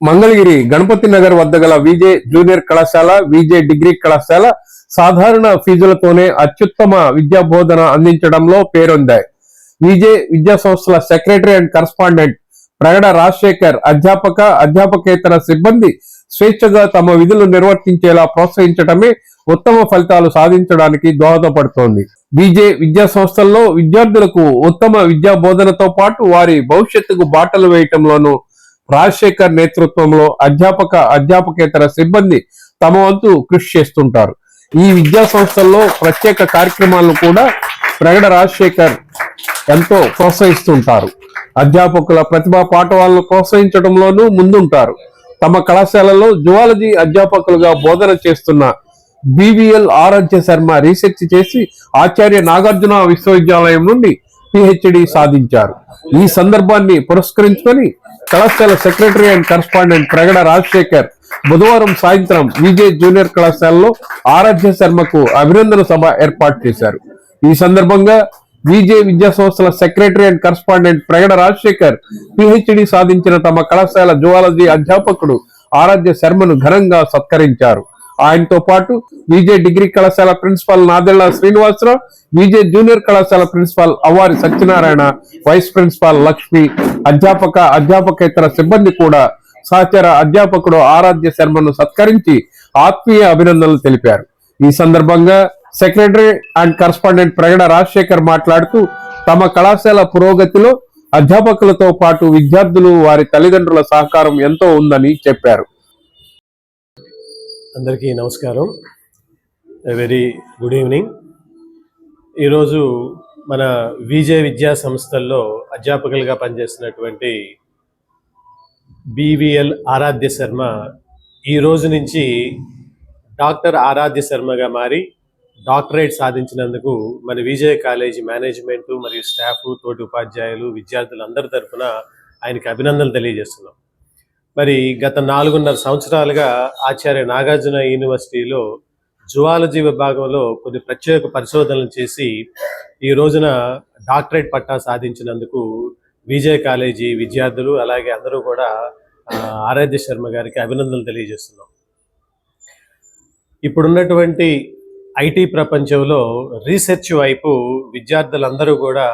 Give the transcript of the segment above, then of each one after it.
మంగళగిరి గణపతి నగర్ వద్ద గల VJ junior కళాశాల విజే డిగ్రీ కళాశాల సాధారణ ఫీజులతోనే అత్యుత్తమ విద్యా బోధన అందించడంలో పేరొందాయి. విజే విద్యా సంస్థల secretary and correspondent Pragada Rajasekhar అధ్యాపక అధ్యాపకేతర సిబ్బంది స్వేచ్ఛగా తమ విధులు నిర్వర్తించేలా ప్రోత్సహించడమే ఉత్తమ ఫలితాలు సాధించడానికి దోహదపడుతోంది. బీజే విద్యా సంస్థల్లో విద్యార్థులకు ఉత్తమ విద్యా బోధనతో పాటు వారి భవిష్యత్తుకు బాటలు వేయటంలోనూ రాజశేఖర్ నేతృత్వంలో అధ్యాపక అధ్యాపకేతర సిబ్బంది తమ వంతు కృషి చేస్తుంటారు. ఈ విద్యా సంస్థల్లో ప్రత్యేక కార్యక్రమాలను కూడా ప్రగడ రాజశేఖర్ ఎంతో ప్రోత్సహిస్తుంటారు. అధ్యాపకుల ప్రతిభా పాఠవాలను ప్రోత్సహించడంలోనూ ముందుంటారు. తమ కళాశాలలో జువాలజీ అధ్యాపకులుగా బోధన చేస్తున్న బీవీఎల్ ఆరాధ్య శర్మ రీసెర్చ్ చేసి ఆచార్య నాగార్జున విశ్వవిద్యాలయం నుండి పిహెచ్డి సాధించారు. ఈ సందర్భాన్ని పురస్కరించుకొని కళాశాల secretary and correspondent Pragada Rajasekhar బుధవారం సాయంత్రం విజే జూనియర్ కళాశాలలో ఆరాధ్య శర్మకు అభినందన సభ ఏర్పాటు చేశారు. ఈ సందర్భంగా విజే విద్యా సంస్థల secretary and correspondent Pragada Rajasekhar PhD సాధించిన తమ కళాశాల జువాలజీ అధ్యాపకుడు ఆరాధ్య శర్మను ఘనంగా సత్కరించారు. ఆయనతో పాటు విజే డిగ్రీ కళాశాల principal Nadella Srinivasarao VJ junior కళాశాల principal Avvari Satyanarayana vice principal Lakshmi అధ్యాపక అధ్యాపకేతర సిబ్బంది కూడా సహచర అధ్యాపకుడు ఆరాధ్య శర్మను సత్కరించి ఆత్మీయ అభినందనలు తెలిపారు. ఈ సందర్భంగా secretary and correspondent Pragada Rajasekhar మాట్లాడుతూ తమ కళాశాల పురోగతిలో అధ్యాపకులతో పాటు విద్యార్థులు వారి తల్లిదండ్రుల సహకారం ఎంతో ఉందని చెప్పారు. అందరికీ నమస్కారం. వెరీ గుడ్ ఈవినింగ్ ఈరోజు మన విజయ విద్యా సంస్థల్లో అధ్యాపకులుగా పనిచేస్తున్నటువంటి బీవీఎల్ ఆరాధ్య శర్మ ఈ రోజు నుంచి డాక్టర్ ఆరాధ్య శర్మగా మారి డాక్టరేట్ సాధించినందుకు మన విజయ కాలేజీ మేనేజ్మెంటు మరియు స్టాఫ్ తోటి ఉపాధ్యాయులు విద్యార్థులు అందరి తరఫున ఆయనకి అభినందనలు తెలియజేస్తున్నాం. మరి గత నాలుగున్నర సంవత్సరాలుగా ఆచార్య నాగార్జున యూనివర్సిటీలో జువాలజీ విభాగంలో కొన్ని ప్రత్యేక పరిశోధనలు చేసి ఈ రోజున డాక్టరేట్ పట్టా సాధించినందుకు విజయ్ కాలేజీ విద్యార్థులు అలాగే అందరూ కూడా ఆరాధ్య శర్మ గారికి అభినందనలు తెలియజేస్తున్నాం. ఇప్పుడున్నటువంటి ఐటీ ప్రపంచంలో రీసెర్చ్ వైపు విద్యార్థులందరూ కూడా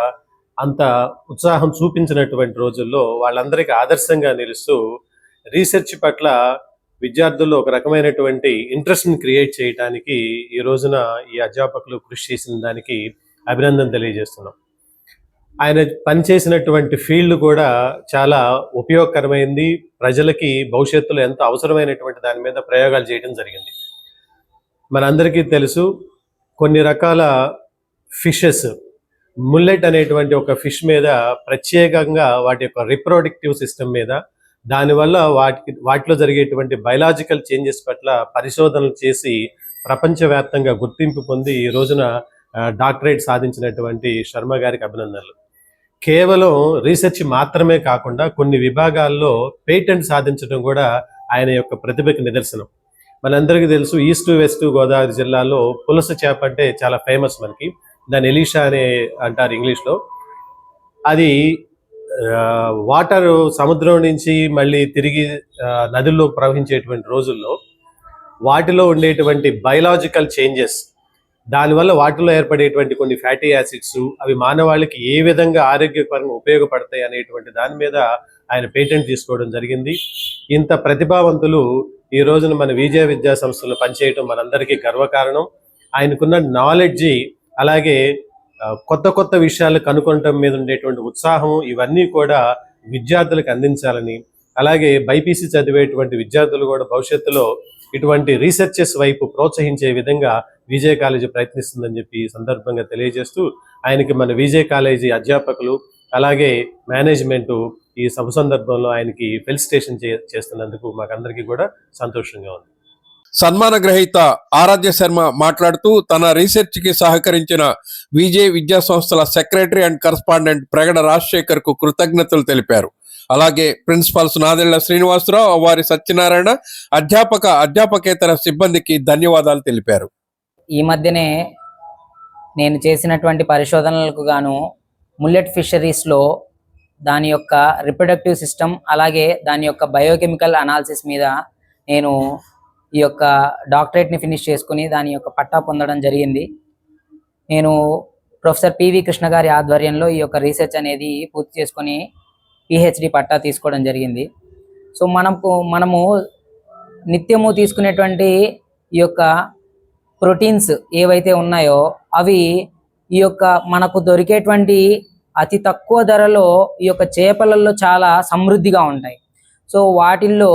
అంత ఉత్సాహం చూపించినటువంటి రోజుల్లో వాళ్ళందరికీ ఆదర్శంగా నిలుస్తూ రీసెర్చ్ పట్ల విద్యార్థుల్లో ఒక రకమైనటువంటి ఇంట్రెస్ట్ని క్రియేట్ చేయడానికి ఈ రోజున ఈ అధ్యాపకులు కృషి చేసిన దానికి అభినందన తెలియజేస్తున్నాం. ఆయన పనిచేసినటువంటి ఫీల్డ్ కూడా చాలా ఉపయోగకరమైంది. ప్రజలకి భవిష్యత్తులో ఎంత అవసరమైనటువంటి దాని మీద ప్రయోగాలు చేయడం జరిగింది. మనందరికీ తెలుసు కొన్ని రకాల ఫిషెస్ ముల్లెట్ అనేటువంటి ఒక ఫిష్ మీద ప్రత్యేకంగా వాటి యొక్క రిప్రొడక్టివ్ సిస్టమ్ మీద దానివల్ల వాటికి వాటిలో జరిగేటువంటి బయలాజికల్ చేంజెస్ పట్ల పరిశోధనలు చేసి ప్రపంచవ్యాప్తంగా గుర్తింపు పొంది ఈ రోజున డాక్టరేట్ సాధించినటువంటి శర్మ గారికి అభినందనలు. కేవలం రీసెర్చ్ మాత్రమే కాకుండా కొన్ని విభాగాల్లో పేటెంట్ సాధించడం కూడా ఆయన యొక్క ప్రతిభకి నిదర్శనం. మనందరికీ తెలుసు ఈస్ట్ వెస్ట్ గోదావరి జిల్లాలో పులస చేప అంటే చాలా ఫేమస్ మనకి. దాని ఎలీషా అనే అంటారు ఇంగ్లీష్లో. అది వాటర్ సముద్రం నుంచి మళ్ళీ తిరిగి నదుల్లో ప్రవహించేటువంటి రోజుల్లో వాటిలో ఉండేటువంటి బయలాజికల్ చేంజెస్ దానివల్ల వాటిలో ఏర్పడేటువంటి కొన్ని ఫ్యాటీ యాసిడ్స్ అవి మానవాళికి ఏ విధంగా ఆరోగ్యపరంగా ఉపయోగపడతాయి అనేటువంటి దాని మీద ఆయన పేటెంట్ తీసుకోవడం జరిగింది. ఇంత ప్రతిభావంతులు ఈ రోజున మన విజయ విద్యా సంస్థలు పనిచేయటం మనందరికీ గర్వకారణం. ఆయనకున్న నాలెడ్జి అలాగే కొత్త కొత్త విషయాలు కనుగొనటం మీద ఉండేటువంటి ఉత్సాహం ఇవన్నీ కూడా విద్యార్థులకు అందించాలని అలాగే బైపీసీ చదివేటువంటి విద్యార్థులు కూడా భవిష్యత్తులో ఇటువంటి రీసెర్చెస్ వైపు ప్రోత్సహించే విధంగా విజయ కాలేజీ ప్రయత్నిస్తుందని చెప్పి సందర్భంగా తెలియజేస్తూ ఆయనకి మన విజయ కాలేజీ అధ్యాపకులు అలాగే మేనేజ్మెంట్ ఈ శుభ సందర్భంలో ఆయనకి ఫెలిసిటేషన్ చే చేస్తున్నందుకు మాకందరికీ కూడా సంతోషంగా ఉంది. సన్మాన గ్రహీత ఆరాధ్య శర్మ మాట్లాడుతూ తన రీసెర్చ్కి సహకరించిన విజే విద్యా సంస్థల సెక్రటరీ అండ్ కరస్పాండెంట్ ప్రగడ రాజశేఖర్కు కృతజ్ఞతలు తెలిపారు. అలాగే ప్రిన్సిపాల్స్ నాదెళ్ళ శ్రీనివాసరావు వారి సత్యనారాయణ అధ్యాపక అధ్యాపకేతర సిబ్బందికి ధన్యవాదాలు తెలిపారు. ఈ మధ్యనే నేను చేసినటువంటి పరిశోధనలకు గాను ముల్లెట్ ఫిషరీస్లో దాని యొక్క రిప్రొడక్టివ్ సిస్టమ్ అలాగే దాని యొక్క బయోకెమికల్ అనాలిసిస్ మీద నేను ఈ యొక్క డాక్టరేట్ని ఫినిష్ చేసుకుని దాని యొక్క పట్టా పొందడం జరిగింది. నేను ప్రొఫెసర్ పివి కృష్ణ గారి ఆధ్వర్యంలో ఈ యొక్క రీసెర్చ్ అనేది పూర్తి చేసుకొని పిహెచ్డి పట్టా తీసుకోవడం జరిగింది. సో మనకు మనము నిత్యము తీసుకునేటువంటి ఈ యొక్క ప్రోటీన్స్ ఏవైతే ఉన్నాయో అవి ఈ యొక్క మనకు దొరికేటువంటి అతి తక్కువ ధరలో ఈ యొక్క చేపలలో చాలా సమృద్ధిగా ఉంటాయి. సో వాటిల్లో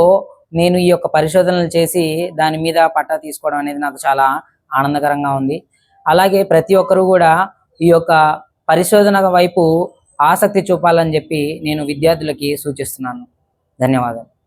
నేను ఈ యొక్క పరిశోధనలు చేసి దాని మీద పట్టా తీసుకోవడం అనేది నాకు చాలా ఆనందకరంగా ఉంది. అలాగే ప్రతి ఒక్కరూ కూడా ఈ యొక్క పరిశోధన వైపు ఆసక్తి చూపాలని చెప్పి నేను విద్యార్థులకి సూచిస్తున్నాను. ధన్యవాదాలు.